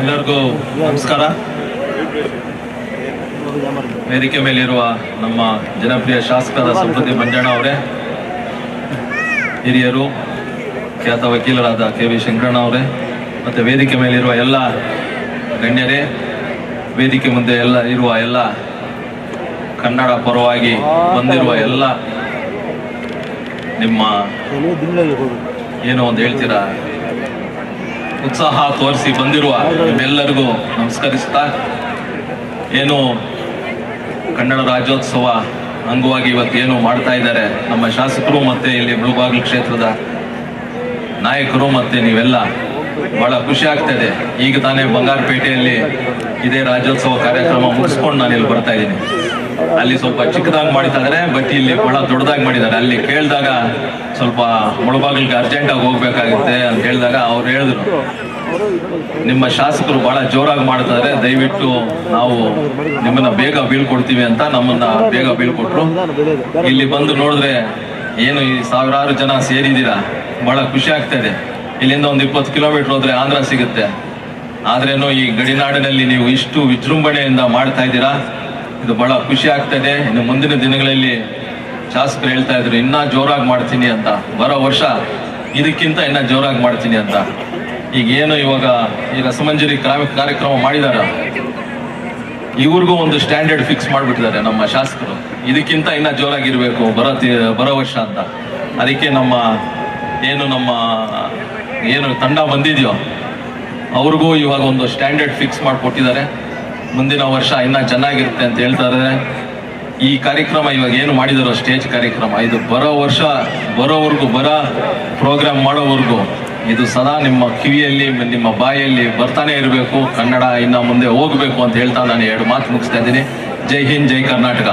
ಎಲ್ಲರಿಗೂ ನಮಸ್ಕಾರ. ವೇದಿಕೆ ಮೇಲಿರುವ ನಮ್ಮ ಜನಪ್ರಿಯ ಶಾಸಕರ ಸಂಪತಿ ಮಂಜಣ್ಣ ಅವರೇ ಹಿರಿಯರು ಖ್ಯಾತ ವಕೀಲರಾದ ಕೆ ವಿ ಶಂಕರಣ್ಣ ಅವರೇ ಮತ್ತು ವೇದಿಕೆ ಮೇಲಿರುವ ಎಲ್ಲ ಗಣ್ಯರೇ ವೇದಿಕೆ ಮುಂದೆ ಎಲ್ಲ ಇರುವ ಎಲ್ಲ ಕನ್ನಡ ಪರವಾಗಿ ಬಂದಿರುವ ಎಲ್ಲ ನಿಮ್ಮ ಏನೋ ಒಂದು ಹೇಳ್ತೀರಾ? ಉತ್ಸಾಹ ತೋರಿಸಿ ಬಂದಿರುವ ನಿಮ್ಮೆಲ್ಲರಿಗೂ ನಮಸ್ಕರಿಸ್ತಾ ಏನು ಕನ್ನಡ ರಾಜ್ಯೋತ್ಸವ ಅಂಗವಾಗಿ ಇವತ್ತೇನು ಮಾಡ್ತಾ ಇದ್ದಾರೆ, ನಮ್ಮ ಶಾಸಕರು ಮತ್ತೆ ಇಲ್ಲಿ ಮುಳುಬಾಗಿಲು ಕ್ಷೇತ್ರದ ನಾಯಕರು ಮತ್ತೆ ನೀವೆಲ್ಲ ಬಹಳ ಖುಷಿ ಆಗ್ತದೆ. ಈಗ ತಾನೇ ಬಂಗಾರಪೇಟೆಯಲ್ಲಿ ಇದೇ ರಾಜ್ಯೋತ್ಸವ ಕಾರ್ಯಕ್ರಮ ಮುಗಿಸ್ಕೊಂಡು ನಾನು ಇಲ್ಲಿ ಬರ್ತಾ ಇದ್ದೀನಿ. ಅಲ್ಲಿ ಸ್ವಲ್ಪ ಚಿಕ್ಕದಾಗಿ ಮಾಡಿದ್ದಾರೆ ಬಟ್ ಇಲ್ಲಿ ಬಹಳ ದೊಡ್ಡದಾಗಿ ಮಾಡಿದ್ದಾರೆ. ಅಲ್ಲಿ ಕೇಳಿದಾಗ ಸ್ವಲ್ಪ ಮುಳಬಾಗಿಲ್ಗೆ ಅರ್ಜೆಂಟಾಗಿ ಹೋಗ್ಬೇಕಾಗುತ್ತೆ ಅಂತ ಹೇಳಿದಾಗ ಅವ್ರು ಹೇಳಿದ್ರು. ನಿಮ್ಮ ಶಾಸಕರು ಬಹಳ ಜೋರಾಗಿ ಮಾಡ್ತಾರೆ, ದಯವಿಟ್ಟು ನಾವು ನಿಮ್ಮನ್ನ ಬೇಗ ಬೀಳ್ಕೊಡ್ತೀವಿ ಅಂತ ನಮ್ಮನ್ನ ಬೇಗ ಬೀಳ್ಕೊಟ್ರು. ಇಲ್ಲಿ ಬಂದು ನೋಡಿದ್ರೆ ಏನು ಈ ಸಾವಿರಾರು ಜನ ಸೇರಿದ್ದೀರಾ? ಬಹಳ ಖುಷಿ ಆಗ್ತಾ ಇದೆ. ಇಲ್ಲಿಂದ ಒಂದು ಇಪ್ಪತ್ತು ಕಿಲೋಮೀಟರ್ ಹೋದ್ರೆ ಆಂಧ್ರ ಸಿಗುತ್ತೆ. ಆದ್ರೇನು ಈ ಗಡಿನಾಡಿನಲ್ಲಿ ನೀವು ಇಷ್ಟು ವಿಜೃಂಭಣೆಯಿಂದ ಮಾಡ್ತಾ ಇದ್ದೀರಾ? ಇದು ಬಹಳ ಖುಷಿ ಆಗ್ತಾ ಇದೆ ಇನ್ನು ಮುಂದಿನ ದಿನಗಳಲ್ಲಿ ಶಾಸಕರು ಹೇಳ್ತಾ ಇದ್ರು, ಇನ್ನ ಜೋರಾಗಿ ಮಾಡ್ತೀನಿ ಅಂತ. ಬರೋ ವರ್ಷ ಇದಕ್ಕಿಂತ ಇನ್ನ ಜೋರಾಗಿ ಮಾಡ್ತೀನಿ ಅಂತ. ಈಗ ಏನು ಇವಾಗ ಈ ರಸಮಂಜರಿ ಕ್ರಾ- ಕಾರ್ಯಕ್ರಮ ಮಾಡಿದಾರ? ಇವ್ರಿಗೂ ಒಂದು ಸ್ಟ್ಯಾಂಡರ್ಡ್ ಫಿಕ್ಸ್ ಮಾಡಿಬಿಟ್ಟಿದ್ದಾರೆ ನಮ್ಮ ಶಾಸಕರು. ಇದಕ್ಕಿಂತ ಇನ್ನ ಜೋರಾಗಿರ್ಬೇಕು ಬರೋ ಬರೋ ವರ್ಷ ಅಂತ. ಅದಕ್ಕೆ ನಮ್ಮ ಏನು ನಮ್ಮ ಏನು ತಂಡ ಬಂದಿದೆಯೋ, ಅವ್ರಿಗೂ ಇವಾಗ ಒಂದು ಸ್ಟ್ಯಾಂಡರ್ಡ್ ಫಿಕ್ಸ್ ಮಾಡಿಕೊಟ್ಟಿದ್ದಾರೆ. ಮುಂದಿನ ವರ್ಷ ಇನ್ನ ಚೆನ್ನಾಗಿರುತ್ತೆ ಅಂತ ಹೇಳ್ತಾರೆ ಈ ಕಾರ್ಯಕ್ರಮ ಇವಾಗ ಏನು ಮಾಡಿದಾರೋ ಸ್ಟೇಜ್ ಕಾರ್ಯಕ್ರಮ. ಇದು ಬರೋ ವರ್ಷ ಬರೋವರೆಗೂ, ಬರೋ ಪ್ರೋಗ್ರಾಮ್ ಮಾಡೋವರೆಗೂ ಇದು ಸದಾ ನಿಮ್ಮ ಕಿವಿಯಲ್ಲಿ, ನಿಮ್ಮ ಬಾಯಲ್ಲಿ ಬರ್ತಾನೆ ಇರಬೇಕು. ಕನ್ನಡ ಇನ್ನ ಮುಂದೆ ಹೋಗಬೇಕು ಅಂತ ಹೇಳ್ತಾ ನಾನು ಎರಡು ಮಾತು ಮುಗಿಸ್ತಾ ಇದ್ದೀನಿ. ಜೈ ಹಿಂದ್, ಜೈ ಕರ್ನಾಟಕ.